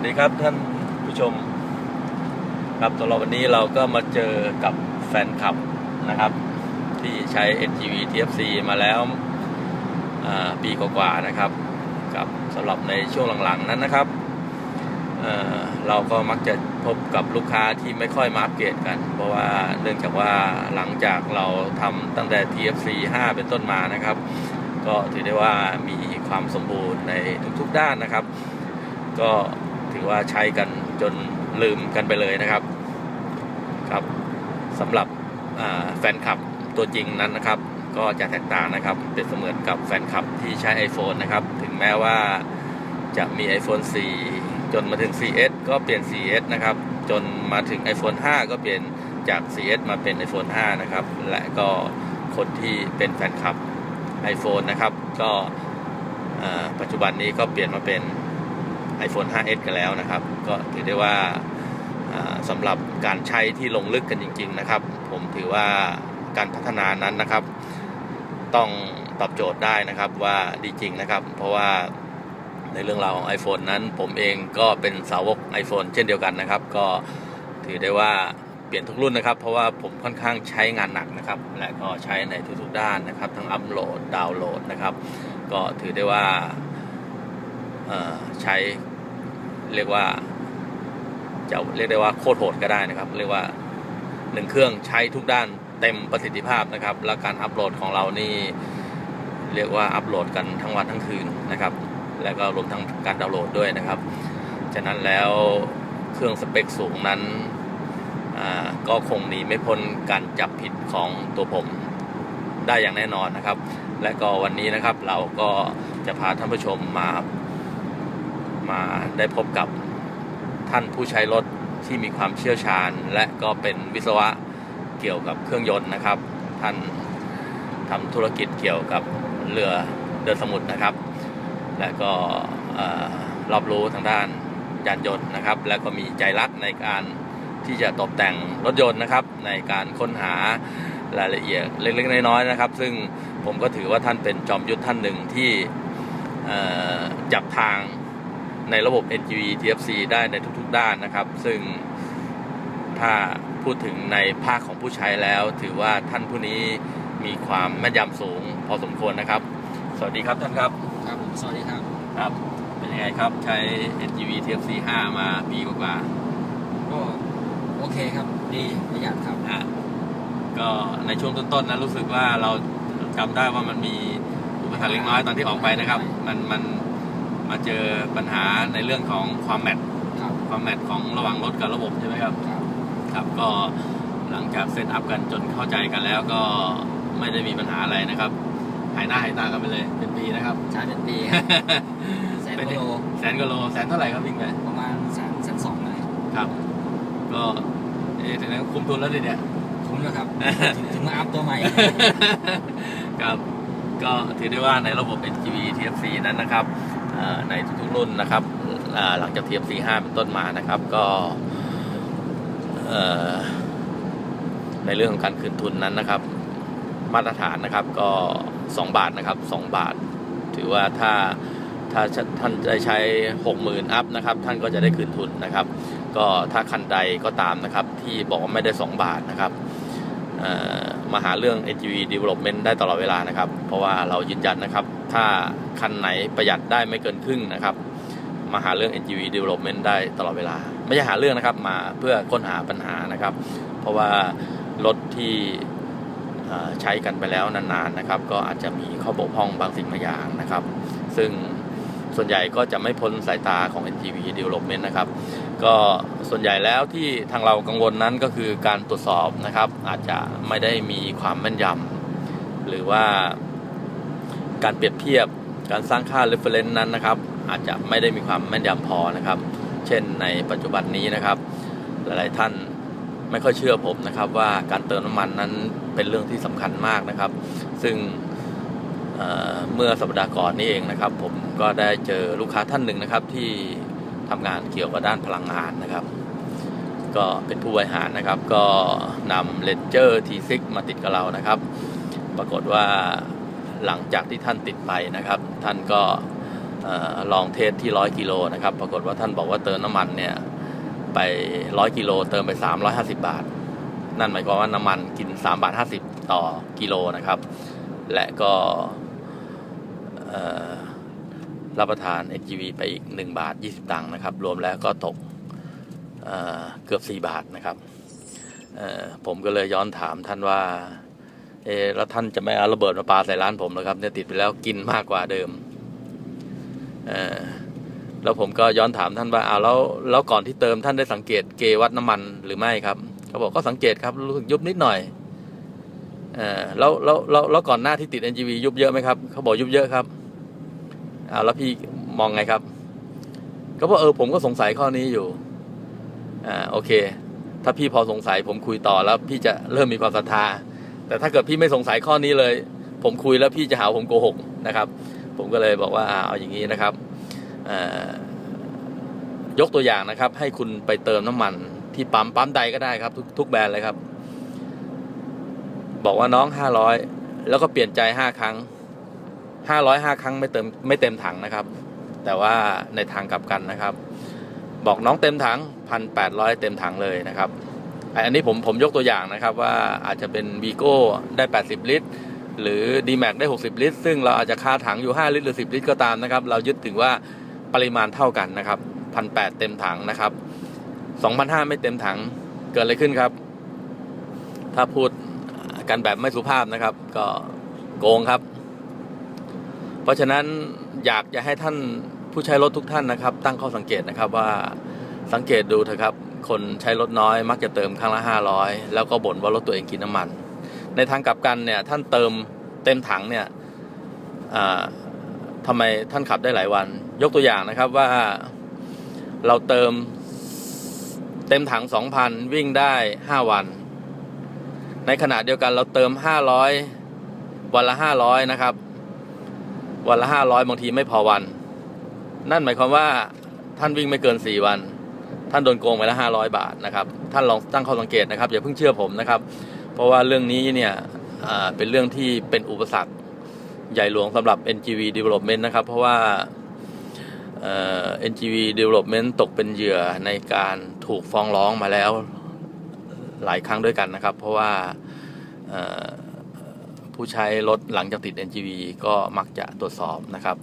วัสดีครับท่านผู้ชม ครับสำหรับวันนี้เราก็มาเจอกับแฟนคลับนะครับ ที่ใช้ NGV TFC มาแล้วปีกว่าๆนะครับกับสำหรับในช่วงหลังๆนั้นนะครับเเราก็มักจะพบกับลูกค้าที่ไม่ค่อยมาอัปเกรดกัน เพราะว่าเนื่องจากว่าหลังจากเราทำตั้งแต่ TFC 5 เป็นต้นมานะครับ ก็ถือได้ว่ามีความสมบูรณ์ในทุกๆด้านนะครับ ก็ ถือว่าใช้กันจนลืมกันไปเลยนะครับครับสำหรับแฟนคลับตัวจริงนั้นนะครับ ก็จะแตกต่างนะครับเป็นเสมือนกับแฟนคลับที่ใช้ iPhone นะครับ ถึงแม้ว่าจะมี iPhone 4 จนมาถึง 4S ก็เปลี่ยน 4S นะครับ จนมาถึง iPhone 5 ก็เปลี่ยนจาก 4S มาเป็น iPhone 5 นะครับ และก็คนที่เป็นแฟนคลับ iPhone นะครับ ก็ปัจจุบันนี้ก็เปลี่ยนมาเป็น iPhone 5s กันแล้วนะครับ ก็ถือได้ว่าสำหรับการใช้ที่ลงลึกกันจริง ๆ นะครับ ผมถือว่าการพัฒนานั้นนะครับ ต้องตอบโจทย์ได้นะครับว่าดีจริงนะครับ เพราะว่าในเรื่องราวของ iPhone นั้น ผมเองก็เป็นสาวก iPhone เช่นเดียวกันนะครับ ก็ถือได้ว่าเปลี่ยนทุกรุ่นนะครับ เพราะว่าผมค่อนข้างใช้งานหนักนะครับ และก็ใช้ในทุกๆด้านนะครับ ทั้งอัพโหลดดาวน์โหลดนะครับ ก็ถือได้ว่าใช้ เรียกว่าจะเรียกได้ว่าโคตรโหดก็ได้นะครับ เรียกว่าหนึ่งเครื่องใช้ทุกด้านเต็มประสิทธิภาพนะครับ และการอัปโหลดของเรานี่เรียกว่าอัปโหลดกันทั้งวันทั้งคืนนะครับ แล้วก็รวมทั้งการดาวน์โหลดด้วยนะครับ ฉะนั้นแล้วเครื่องสเปคสูงนั้นก็คงหนีไม่พ้นการจับผิดของตัวผมได้อย่างแน่นอนนะครับ และก็วันนี้นะครับเราก็จะพาท่านผู้ชมมา มาได้พบกับท่านผู้ใช้รถที่มีความเชี่ยวชาญ และก็เป็นวิศวะเกี่ยวกับเครื่องยนต์นะครับ ท่านทำธุรกิจเกี่ยวกับเรือเดินสมุทรนะครับ และก็รอบรู้ทางด้านยานยนต์นะครับ แล้วก็มีใจรักในการที่จะตกแต่งรถยนต์นะครับ ในการค้นหารายละเอียดเล็กๆน้อยๆนะครับ ซึ่งผมก็ถือว่าท่านเป็นจอมยุทธท่านหนึ่งที่จับทาง ในระบบ NGV TFC ได้ในทุกๆด้านนะครับ ซึ่งถ้าพูดถึงในภาคของผู้ใช้แล้ว ถือว่าท่านผู้นี้มีความแม่นยำสูงพอสมควรนะครับ สวัสดีครับท่านครับครับผมสวัสดีครับครับ เป็นยังไงครับใช้ NGV TFC 5 มาปีกว่าก็โอเคครับ ดีประหยัดครับๆอะก็ในช่วงต้นๆนะรู้สึกว่าเราจำได้ว่ามันมีอุปสรรคเล็กน้อยตอนที่ออกไปนะครับ มันมัน มาเจอปัญหาในเรื่องของความแมทครับความแมทของระหว่างรถกับระบบใช่ไหมครับครับ ครับก็หลังจากเซตอัพกันจนเข้าใจกันแล้วก็ไม่ได้มีปัญหาอะไรนะครับหายหน้าหายตากันไปเลยเป็นปีนะครับใช้เป็นปีครับแสนกิโลแสนกว่าโลแสนเท่าไหร่ครับวิ่งไปประมาณแสนแสนสองเลยครับ ก็เอ๊ะถึงนั้นคุ้มทุนแล้วดิเนี่ยคุ้มแล้วครับถึงถึงมาอัพตัวใหม่ครับก็ถือได้ว่าในระบบ NGV TFC นั้นนะครับเอ่อ ในทุกๆรุ่นนะครับหลังจาก TFC 5เป็นต้นมานะครับก็ในเรื่องของการคืนทุนนั้นนะครับ มาตรฐานนะครับก็ 2 บาทนะครับ 2 บาท ถือว่าถ้าถ้าท่านได้ใช้ 60,000 อัพนะครับ ท่านก็จะได้คืนทุนนะครับ ก็ถ้าคันใดก็ตามนะครับ ที่บอกว่าไม่ได้ 2 บาทนะครับ มาหาเรื่อง NGV Development ได้ตลอดเวลานะครับ เพราะว่าเรายืนยันนะครับ ถ้าคันไหนประหยัดได้ไม่เกินครึ่งนะครับ มาหาเรื่อง NGV Development ได้ตลอดเวลา ไม่ใช่หาเรื่องนะครับ มาเพื่อค้นหาปัญหานะครับ เพราะว่ารถที่ใช้กันไปแล้วนานๆนะครับ ก็อาจจะมีข้อบกพร่องบางสิ่งบางอย่างนะครับ ซึ่งส่วนใหญ่ก็จะไม่พ้นสายตาของ NGV Development นะครับ ก็ส่วนใหญ่แล้วที่ทางเรากังวลนั้นก็คือการตรวจสอบนะครับ อาจจะไม่ได้มีความแม่นยำหรือว่าการเปรียบเทียบการสร้างค่า reference นั้นนะครับ อาจจะไม่ได้มีความแม่นยำพอนะครับ เช่นในปัจจุบันนี้นะครับ หลายๆท่านไม่ค่อยเชื่อผมนะครับ ว่าการเติมน้ำมันนั้นเป็นเรื่องที่สำคัญมากนะครับ ซึ่งเเมื่อสัปดาห์ก่อนนี้เองนะครับ ผมก็ได้เจอลูกค้าท่านหนึ่งนะครับที่ ทำงานเกี่ยวกับด้านพลังงานนะครับ ก็เป็นผู้บริหารนะครับ ก็นำ Ranger T6 มาติดกับเรานะครับ ปรากฏว่าหลังจากที่ท่านติดไปนะครับ ท่านก็ลองเทสที่ร้อยกิโลนะครับ ปรากฏว่าท่านบอกว่าเติมน้ำมันเนี่ยไปร้อยกิโลเติมไปสามร้อยห้าสิบาท นั่นหมายความว่าน้ำมันกินสามบาทห้าสิบต่อกิโลนะครับ และก็ รับประทาน NGV ไปอีก 1 บาท 20 ตังค์นะครับ รวมแล้วก็ตกเเกือบ 4 บาทนะครับ ผมก็เลยย้อนถามท่านว่าเอแล้วท่านจะไม่เอาระเบิดมาปาใส่ร้านผมเหรอครับเนี่ยติดไปแล้วกินมากกว่าเดิมแล้วผมก็ย้อนถามท่านว่าอ้าวแล้วแล้วก่อนที่เติมท่านได้สังเกตเกวัดน้ำมันหรือไม่ครับเขาบอกก็สังเกตครับรู้สึกยุบนิดหน่อยเออแล้วแล้วแล้วแล้วก่อนหน้าที่ติด NGV ยุบเยอะไหมครับเขาบอกยุบเยอะครับ อ้าวแล้วพี่มองไงครับ ก็บอกเออผมก็สงสัยข้อนี้อยู่ อ่าโอเค ถ้าพี่พอสงสัยผมคุยต่อแล้ว พี่จะเริ่มมีความศรัทธา แต่ถ้าเกิดพี่ไม่สงสัยข้อนี้เลย ผมคุยแล้วพี่จะหาวผมโกหกนะครับ ผมก็เลยบอกว่าอ่าเอาอย่างนี้นะครับอ่อยกตัวอย่างนะครับ ให้คุณไปเติมน้ำมัน ที่ปั๊มปั๊มใดก็ได้ครับ ทุกทุกแบรนด์เลยครับ บอกว่าน้องห้าร้อยแล้วก็เปลี่ยนใจห้าครั้ง ห้าร้อยห้าครั้งไม่เติมไม่เต็มถังนะครับ แต่ว่าในทางกลับกันนะครับ บอกน้องเต็มถังพันแปดร้อยเต็มถังเลยนะครับ อันนี้ผมผมยกตัวอย่างนะครับว่าอาจจะเป็นวีโก้ได้ 80 ลิตร หรือ d m a x ได้ 60 ลิตร ซึ่งเราอาจจะค่าถังอยู่ 5 ลิตรหรือ 10 ลิตรก็ตามนะครับ เรายึดถึงว่าปริมาณเท่ากันนะครับพันแเต็มถังนะครับ2,500 ไม่เต็มถังเกิดอะไรขึ้นครับ ถ้าพูดกันแบบไม่สุภาพนะครับ ก็โกงครับ ราะฉะนั้นอยากจะให้ท่านผู้ใช้รถทุกท่านนะครับ ตั้งข้อสังเกตนะครับว่าสังเกตดูเถอะครับ คนใช้รถน้อย มักจะเติมครั้งละห้าร้อยแล้วก็บ่นว่ารถตัวเองกินน้ำมัน ในทางกลับกันเนี่ยท่านเติมเต็มถังเนี่ยทำไมท่านขับได้หลายวัน ยกตัวอย่างนะครับว่าเราเติมเต็มถังสองพันวิ่งได้ห้าวัน ในขณะเดียวกันเราเติมห้าร้อยวันละห้าร้อยนะครับ วันละห้าร้อยบางทีไม่พอวัน นั่นหมายความว่าท่านวิ่งไม่เกินสี่วัน ท่านโดนโกงไปละห้าร้อยบาทนะครับ ท่านลองตั้งข้อสังเกตนะครับอย่าเพิ่งเชื่อผมนะครับ เพราะว่าเรื่องนี้เนี่ยเป็นเรื่องที่เป็นอุปสรรคใหญ่หลวงสำหรับ NGV Development นะครับ เพราะว่า NGV Development ตกเป็นเหยื่อในการถูกฟ้องร้องมาแล้วหลายครั้งด้วยกันนะครับ เพราะว่า ผู้ใช้รถหลังจากติด NGV ก็มักจะตรวจสอบนะครับ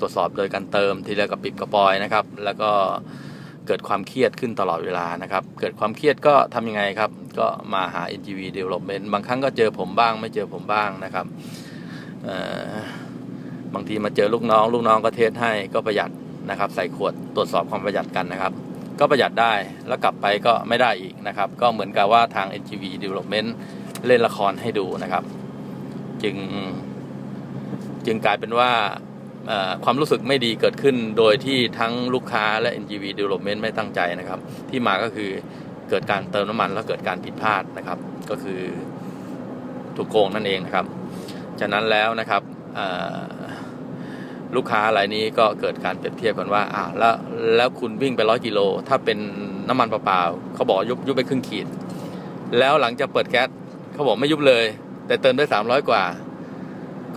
ตรวจสอบโดยการเติมทีละกับปิดกระปอยนะครับ แล้วก็เกิดความเครียดขึ้นตลอดเวลานะครับ เกิดความเครียดก็ทำยังไงครับ ก็มาหา NGV Development บางครั้งก็เจอผมบ้าง ไม่เจอผมบ้างนะครับบางทีมาเจอลูกน้อง ลูกน้องก็เทสให้ก็ประหยัดนะครับ ใส่ขวดตรวจสอบความประหยัดกันนะครับ ก็ประหยัดได้แล้วกลับไปก็ไม่ได้อีกนะครับ ก็เหมือนกับว่าทาง NGV Development เล่นละครให้ดูนะครับ จึงจึงกลายเป็นว่าความรู้สึกไม่ดีเกิดขึ้นโดยที่ทั้งลูกค้าและ NGV Development ไม่ตั้งใจนะครับ ที่มาก็คือเกิดการเติมน้ำมันแล้วเกิดการผิดพลาดนะครับ ก็คือถูกโกงนั่นเองนะครับฉะนั้นแล้วนะครับลูกค้ารายนี้ก็เกิดการเปรียบเทียบกันว่าอ้าวแล้วแล้วคุณวิ่งไปร้อยกิโล ถ้าเป็นน้ำมันเปล่าๆเขาบอกยุบยุบไปครึ่งขีด แล้วหลังจากเปิดแก๊สเขาบอกไม่ยุบเลย แต่เติมได้สามร้อยกว่า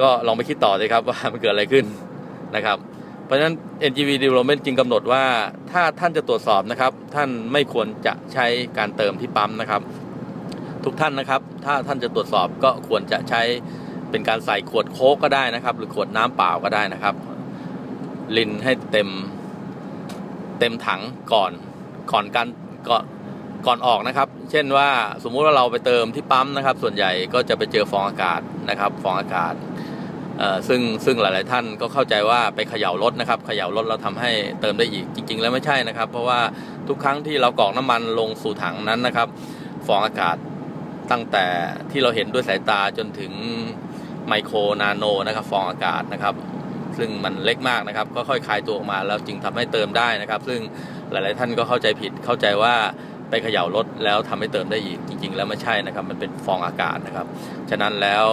ก็ลองไปคิดต่อเลยครับว่ามันเกิดอะไรขึ้นนะครับ เพราะฉะนั้น NGV Development จึงกำหนดว่าถ้าท่านจะตรวจสอบนะครับ ท่านไม่ควรจะใช้การเติมที่ปั๊มนะครับ ทุกท่านนะครับ ถ้าท่านจะตรวจสอบก็ควรจะใช้เป็นการใส่ขวดโค้กก็ได้นะครับ หรือขวดน้ำเปล่าก็ได้นะครับ ลินให้เต็มเต็มถังก่อนก่อนการก่อน ก่อนออกนะครับ เช่นว่าสมมุติว่าเราไปเติมที่ปั๊มนะครับ ส่วนใหญ่ก็จะไปเจอฟองอากาศนะครับฟองอากาศเอ่อซึ่งซึ่งหลาย ๆ ท่านก็เข้าใจว่าไปเขย่ารถนะครับเขย่ารถแล้วทำให้เติมได้อีกจริง ๆ แล้วไม่ใช่นะครับ เพราะว่าทุกครั้งที่เรากรอกน้ำมันลงสู่ถังนั้นนะครับ ฟองอากาศตั้งแต่ที่เราเห็นด้วยสายตาจนถึงไมโครนาโนนะครับ ฟองอากาศนะครับ ซึ่งมันเล็กมากนะครับ ก็ค่อยคลายตัวออกมาแล้วจึงทำให้เติมได้นะครับ ซึ่งหลาย ๆ ท่านก็เข้าใจผิดเข้าใจว่า ไปเขย่ารถแล้วทำให้เติมได้อีกจริง ๆ แล้วไม่ใช่นะครับ มันเป็นฟองอากาศนะครับ ฉะนั้นแล้ว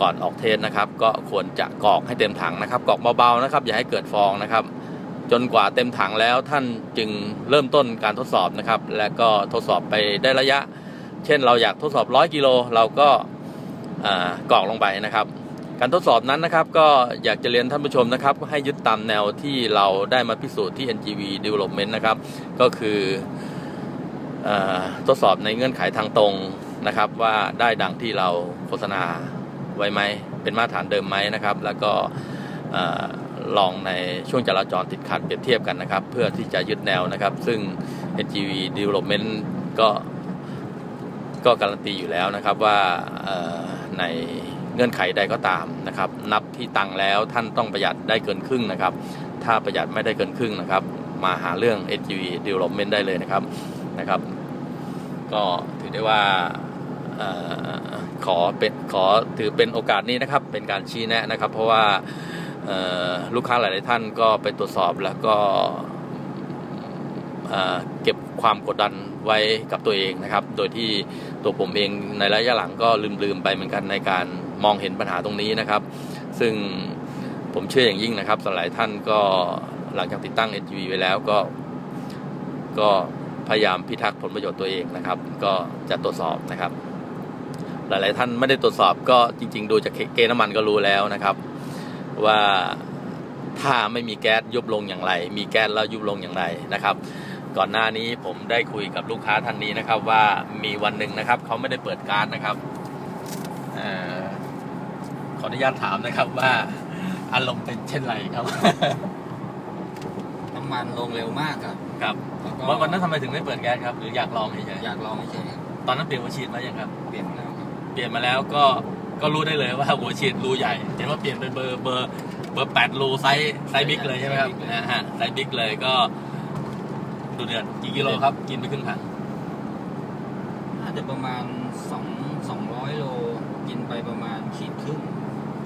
ก่อนออกเทสนะครับ ก็ควรจะกรอกให้เต็มถังนะครับกรอกเบาๆนะครับ อย่าให้เกิดฟองนะครับ จนกว่าเต็มถังแล้วท่านจึงเริ่มต้นการทดสอบนะครับ และก็ทดสอบไปได้ระยะ เช่นเราอยากทดสอบ 100 กิโลเราก็กรอกลงไปนะครับการทดสอบนั้นนะครับก็อยากจะเรียนท่านผู้ชมนะครับให้ยึดตามแนวที่เราได้มาพิสูจน์ที่ NGV Development นะครับ ก็คือ ทดสอบในเงื่อนไขทางตรงนะครับ ว่าได้ดังที่เราโฆษณาไว้ไหมเป็นมาตรฐานเดิมไหมนะครับ แล้วก็ลองในช่วงจราจรติดขัดเปรียบเทียบกันนะครับ เพื่อที่จะยึดแนวนะครับ ซึ่ง NGV Development ก็ก็การันตีอยู่แล้วนะครับว่าในเงื่อนไขใดก็ตามนะครับ นับที่ตังค์แล้วท่านต้องประหยัดได้เกินครึ่งนะครับ ถ้าประหยัดไม่ได้เกินครึ่งนะครับ มาหาเรื่อง NGV Development ได้เลยนะครับนะครับ ก็ถือได้ว่าออขอเป็นขอถือเป็นโอกาสนี้นะครับ เป็นการชี้แนะนะครับ เพราะว่าลูกค้าหลายๆท่านก็ไปตรวจสอบแล้วก็เก็บความกดดันไว้กับตัวเองนะครับ โดยที่ตัวผมเองในระยะหลังก็ลืมๆไปเหมือนกันในการมองเห็นปัญหาตรงนี้นะครับ ซึ่งผมเชื่ออย่างยิ่งนะครับสหลายท่านก็หลังจากติดตั้ง NGV ไว้แล้วก็ก็ พยายามพิทักษ์ผลประโยชน์ตัวเองนะครับ ก็จะตรวจสอบนะครับ หลาย ๆ ท่านไม่ได้ตรวจสอบก็จริง ๆ ดูจากเกณฑ์น้ำมันก็รู้แล้วนะครับ ว่าถ้าไม่มีแก๊สยุบลงอย่างไร มีแก๊สแล้วยุบลงอย่างไรนะครับ ก่อนหน้านี้ผมได้คุยกับลูกค้าท่านนี้นะครับ ว่ามีวันหนึ่งนะครับเขาไม่ได้เปิดการ์ดนะครับอขออนุญาตถามนะครับว่าอารมณ์เป็นเช่นไรครับ มันลงเร็วมากครับครับแล้วก็วันวันนั้นทำไมถึงไม่เปิดแก๊สครับ หรืออยากลองเฉยอยากลองเฉยๆครับๆตอนนั้นเปลี่ยนหัวฉีดมายังครับเปลี่ยนแล้วครับเปลี่ยนมาแล้วก็ก็รู้ได้เลยว่าหัวฉีดรูใหญ่เห็นว่าเปลี่ยนเป็นเบอร์เบอร์เบอร์แปดรูไซส์ไซส์บิ๊กเลยใช่ไหมครับนะฮะไซส์บิ๊กเลยก็ดูเดือดกี่กิโลครับ กินไปครึ่งถังน่าจะประมาณสองสองร้อยโลกินไปประมาณขีดครึ่ง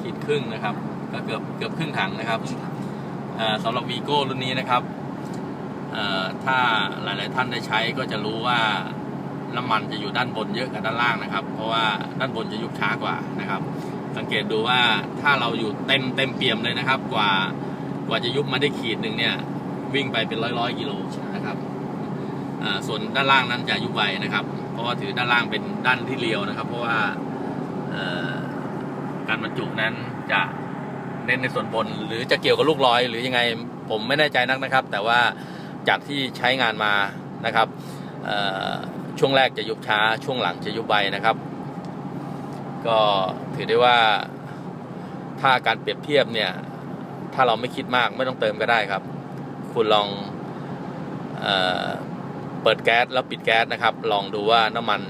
ขีดครึ่งนะครับ ก็เกือบเกือบครึ่งถังนะครับเอ่อสำหรับวีโก้รุ่นนี้นะครับเอ่อ ถ้าหลายๆท่านได้ใช้ก็จะรู้ว่าน้ำมันจะอยู่ด้านบนเยอะกว่าด้านล่างนะครับ เพราะว่าด้านบนจะยุบช้ากว่านะครับ สังเกตดูว่าถ้าเราอยู่เต็มเต็มเปี่ยมเลยนะครับ กว่ากว่าจะยุบมาได้ขีดหนึ่งเนี่ย วิ่งไปเป็นร้อยร้อยกิโลนะครับส่วนด้านล่างนั้นจะยุบไวนะครับ เพราะว่าถือด้านล่างเป็นด้านที่เรียวนะครับ เพราะว่าการบรรจุนั้นจะเน้นในส่วนบน หรือจะเกี่ยวกับลูกร้อย หรือยังไงผมไม่แน่ใจนักนะครับ แต่ว่า จากที่ใช้งานมานะครับช่วงแรกจะยุบช้าช่วงหลังจะยุบไวนะครับ ก็ถือได้ว่าถ้าการเปรียบเทียบเนี่ย ถ้าเราไม่คิดมากไม่ต้องเติมก็ได้ครับ คุณลองเออเปิดแก๊สแล้วปิดแก๊สนะครับ ลองดูว่าน้ำมัน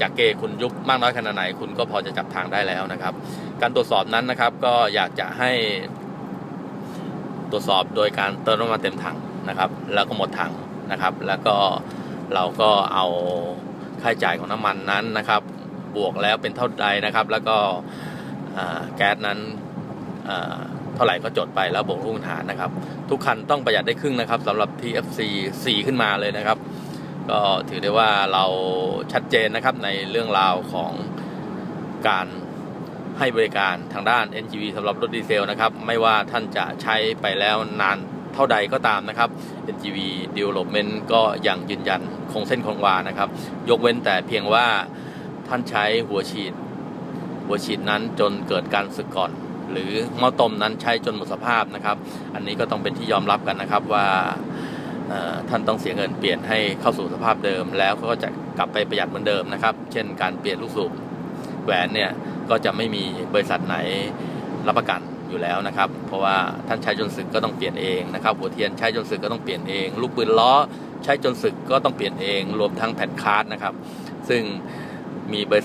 จากเกคุณยุบมากน้อยขนาดไหน คุณก็พอจะจับทางได้แล้วนะครับ การตรวจสอบนั้นนะครับ ก็อยากจะให้ตรวจสอบโดยการเติมน้ำมันเต็มถัง นะครับ แล้วก็หมดถังนะครับ แล้วก็เราก็เอาค่าใช้จ่ายของน้ำมันนั้นนะครับ บวกแล้วเป็นเท่าใดนะครับ แล้วก็แก๊สนั้นเท่าไหร่ก็จดไปแล้วบวกลูกหารนะครับ ทุกคันต้องประหยัดได้ครึ่งนะครับสำหรับ TFC 4 ขึ้นมาเลยนะครับ ก็ถือได้ว่าเราชัดเจนนะครับในเรื่องราวของการให้บริการทางด้าน NGV สำหรับรถดีเซลนะครับ ไม่ว่าท่านจะใช้ไปแล้วนาน เท่าใดก็ตามนะครับ NGV Development ก็ยังยืนยันคงเส้นคงวานะครับ ยกเว้นแต่เพียงว่าท่านใช้หัวฉีด หัวฉีดนั้นจนเกิดการสึกก่อน หรือหม้อต้มนั้นใช้จนหมดสภาพนะครับ อันนี้ก็ต้องเป็นที่ยอมรับกันนะครับว่าท่านต้องเสียเงินเปลี่ยนให้เข้าสู่สภาพเดิม แล้วก็จะกลับไปประหยัดเหมือนเดิมนะครับ เช่นการเปลี่ยนลูกสูบแหวนเนี่ยก็จะไม่มีบริษัทไหนรับประกัน อยู่แล้วนะครับ เพราะว่าท่านใช้จนศึกก็ต้องเปลี่ยนเองนะครับ หัวเทียนใช้จนศึกก็ต้องเปลี่ยนเอง ลูกปืนล้อใช้จนศึกก็ต้องเปลี่ยนเอง รวมทั้งแผ่นคาร์ดนะครับ ซึ่งมีบริ